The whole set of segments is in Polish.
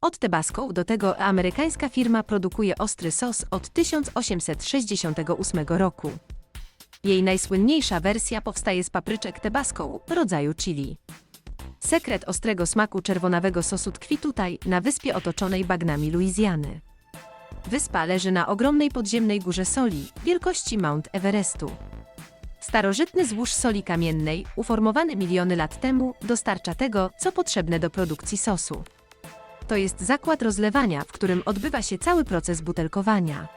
Od Tabasco do tego amerykańska firma produkuje ostry sos od 1868 roku. Jej najsłynniejsza wersja powstaje z papryczek Tabasco rodzaju chili. Sekret ostrego smaku czerwonawego sosu tkwi tutaj, na wyspie otoczonej bagnami Luizjany. Wyspa leży na ogromnej podziemnej górze soli, wielkości Mount Everestu. Starożytny złóż soli kamiennej, uformowany miliony lat temu, dostarcza tego, co potrzebne do produkcji sosu. To jest zakład rozlewania, w którym odbywa się cały proces butelkowania.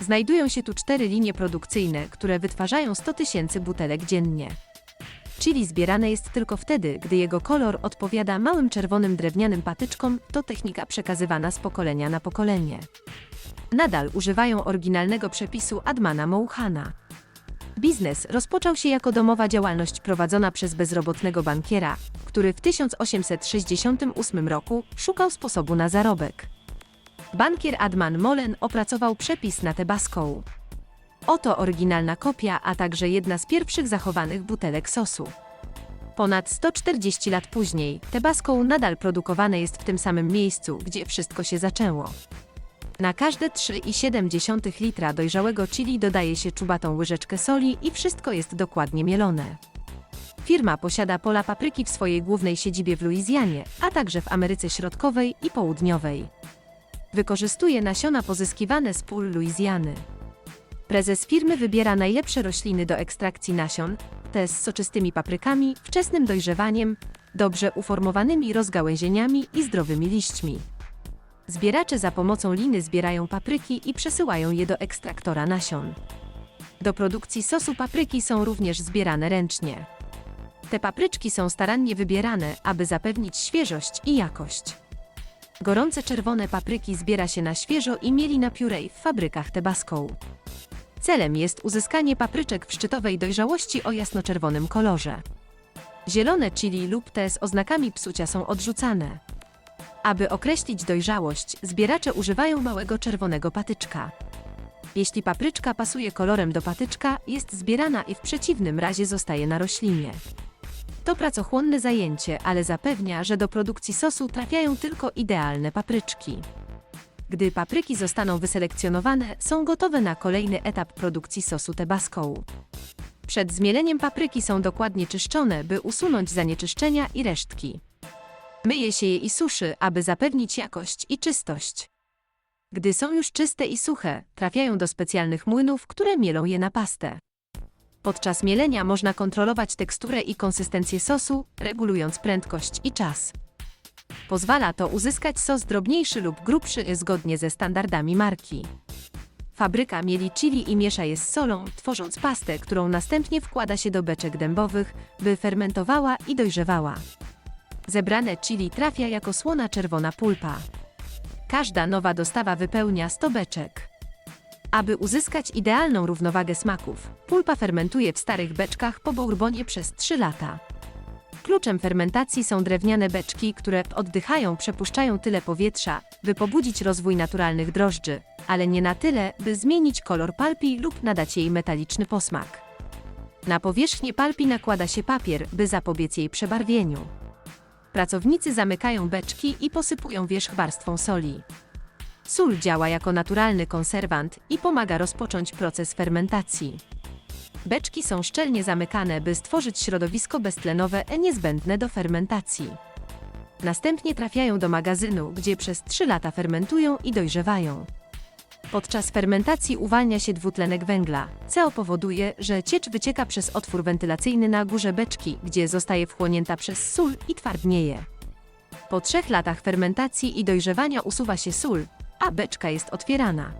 Znajdują się tu cztery linie produkcyjne, które wytwarzają 100 tysięcy butelek dziennie. Chili zbierane jest tylko wtedy, gdy jego kolor odpowiada małym czerwonym drewnianym patyczkom, to technika przekazywana z pokolenia na pokolenie. Nadal używają oryginalnego przepisu Admana Mouchana. Biznes rozpoczął się jako domowa działalność prowadzona przez bezrobotnego bankiera, który w 1868 roku szukał sposobu na zarobek. Bankier Adman Molen opracował przepis na Tabasco. Oto oryginalna kopia, a także jedna z pierwszych zachowanych butelek sosu. Ponad 140 lat później, Tabasco nadal produkowane jest w tym samym miejscu, gdzie wszystko się zaczęło. Na każde 3,7 litra dojrzałego chili dodaje się czubatą łyżeczkę soli i wszystko jest dokładnie mielone. Firma posiada pola papryki w swojej głównej siedzibie w Luizjanie, a także w Ameryce Środkowej i Południowej. Wykorzystuje nasiona pozyskiwane z pól Luizjany. Prezes firmy wybiera najlepsze rośliny do ekstrakcji nasion, te z soczystymi paprykami, wczesnym dojrzewaniem, dobrze uformowanymi rozgałęzieniami i zdrowymi liśćmi. Zbieracze za pomocą liny zbierają papryki i przesyłają je do ekstraktora nasion. Do produkcji sosu papryki są również zbierane ręcznie. Te papryczki są starannie wybierane, aby zapewnić świeżość i jakość. Gorące czerwone papryki zbiera się na świeżo i mieli na piórej w fabrykach Tabasco. Celem jest uzyskanie papryczek w szczytowej dojrzałości o jasnoczerwonym kolorze. Zielone chili lub te z oznakami psucia są odrzucane. Aby określić dojrzałość, zbieracze używają małego czerwonego patyczka. Jeśli papryczka pasuje kolorem do patyczka, jest zbierana i w przeciwnym razie zostaje na roślinie. To pracochłonne zajęcie, ale zapewnia, że do produkcji sosu trafiają tylko idealne papryczki. Gdy papryki zostaną wyselekcjonowane, są gotowe na kolejny etap produkcji sosu Tabasco. Przed zmieleniem papryki są dokładnie czyszczone, by usunąć zanieczyszczenia i resztki. Myje się je i suszy, aby zapewnić jakość i czystość. Gdy są już czyste i suche, trafiają do specjalnych młynów, które mielą je na pastę. Podczas mielenia można kontrolować teksturę i konsystencję sosu, regulując prędkość i czas. Pozwala to uzyskać sos drobniejszy lub grubszy zgodnie ze standardami marki. Fabryka mieli chili i miesza je z solą, tworząc pastę, którą następnie wkłada się do beczek dębowych, by fermentowała i dojrzewała. Zebrane chili trafia jako słona czerwona pulpa. Każda nowa dostawa wypełnia 100 beczek. Aby uzyskać idealną równowagę smaków, pulpa fermentuje w starych beczkach po bourbonie przez 3 lata. Kluczem fermentacji są drewniane beczki, które oddychają, przepuszczają tyle powietrza, by pobudzić rozwój naturalnych drożdży, ale nie na tyle, by zmienić kolor palpi lub nadać jej metaliczny posmak. Na powierzchnię palpi nakłada się papier, by zapobiec jej przebarwieniu. Pracownicy zamykają beczki i posypują wierzch warstwą soli. Sól działa jako naturalny konserwant i pomaga rozpocząć proces fermentacji. Beczki są szczelnie zamykane, by stworzyć środowisko beztlenowe niezbędne do fermentacji. Następnie trafiają do magazynu, gdzie przez 3 lata fermentują i dojrzewają. Podczas fermentacji uwalnia się dwutlenek węgla. CO powoduje, że ciecz wycieka przez otwór wentylacyjny na górze beczki, gdzie zostaje wchłonięta przez sól i twardnieje. Po trzech latach fermentacji i dojrzewania usuwa się sól, a beczka jest otwierana.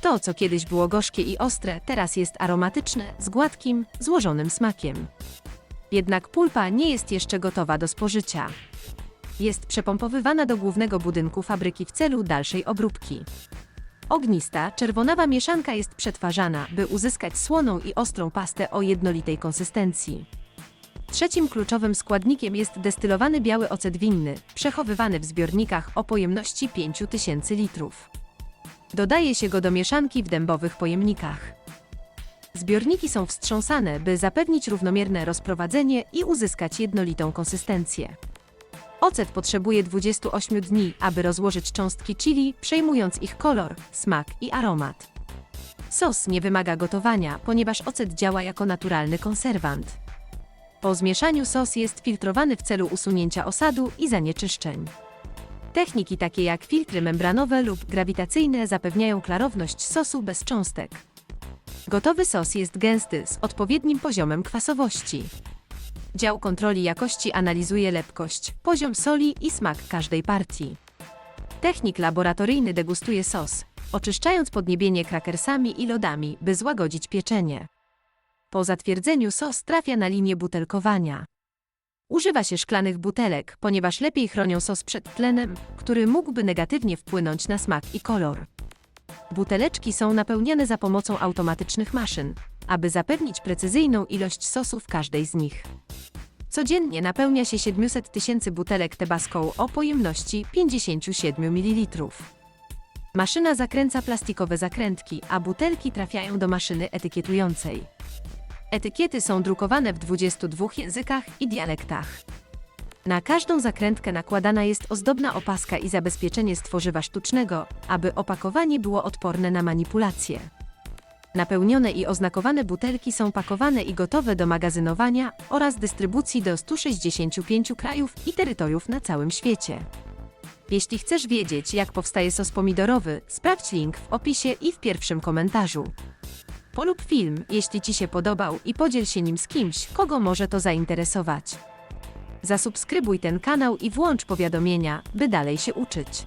To, co kiedyś było gorzkie i ostre, teraz jest aromatyczne, z gładkim, złożonym smakiem. Jednak pulpa nie jest jeszcze gotowa do spożycia. Jest przepompowywana do głównego budynku fabryki w celu dalszej obróbki. Ognista, czerwonawa mieszanka jest przetwarzana, by uzyskać słoną i ostrą pastę o jednolitej konsystencji. Trzecim kluczowym składnikiem jest destylowany biały ocet winny, przechowywany w zbiornikach o pojemności 5000 litrów. Dodaje się go do mieszanki w dębowych pojemnikach. Zbiorniki są wstrząsane, by zapewnić równomierne rozprowadzenie i uzyskać jednolitą konsystencję. Ocet potrzebuje 28 dni, aby rozłożyć cząstki chili, przejmując ich kolor, smak i aromat. Sos nie wymaga gotowania, ponieważ ocet działa jako naturalny konserwant. Po zmieszaniu sos jest filtrowany w celu usunięcia osadu i zanieczyszczeń. Techniki takie jak filtry membranowe lub grawitacyjne zapewniają klarowność sosu bez cząstek. Gotowy sos jest gęsty z odpowiednim poziomem kwasowości. Dział kontroli jakości analizuje lepkość, poziom soli i smak każdej partii. Technik laboratoryjny degustuje sos, oczyszczając podniebienie krakersami i lodami, by złagodzić pieczenie. Po zatwierdzeniu sos trafia na linię butelkowania. Używa się szklanych butelek, ponieważ lepiej chronią sos przed tlenem, który mógłby negatywnie wpłynąć na smak i kolor. Buteleczki są napełniane za pomocą automatycznych maszyn, aby zapewnić precyzyjną ilość sosu w każdej z nich. Codziennie napełnia się 700 tysięcy butelek Tabasco o pojemności 57 ml. Maszyna zakręca plastikowe zakrętki, a butelki trafiają do maszyny etykietującej. Etykiety są drukowane w 22 językach i dialektach. Na każdą zakrętkę nakładana jest ozdobna opaska i zabezpieczenie z tworzywa sztucznego, aby opakowanie było odporne na manipulacje. Napełnione i oznakowane butelki są pakowane i gotowe do magazynowania oraz dystrybucji do 165 krajów i terytoriów na całym świecie. Jeśli chcesz wiedzieć, jak powstaje sos pomidorowy, sprawdź link w opisie i w pierwszym komentarzu. Polub film, jeśli Ci się podobał i podziel się nim z kimś, kogo może to zainteresować. Zasubskrybuj ten kanał i włącz powiadomienia, by dalej się uczyć.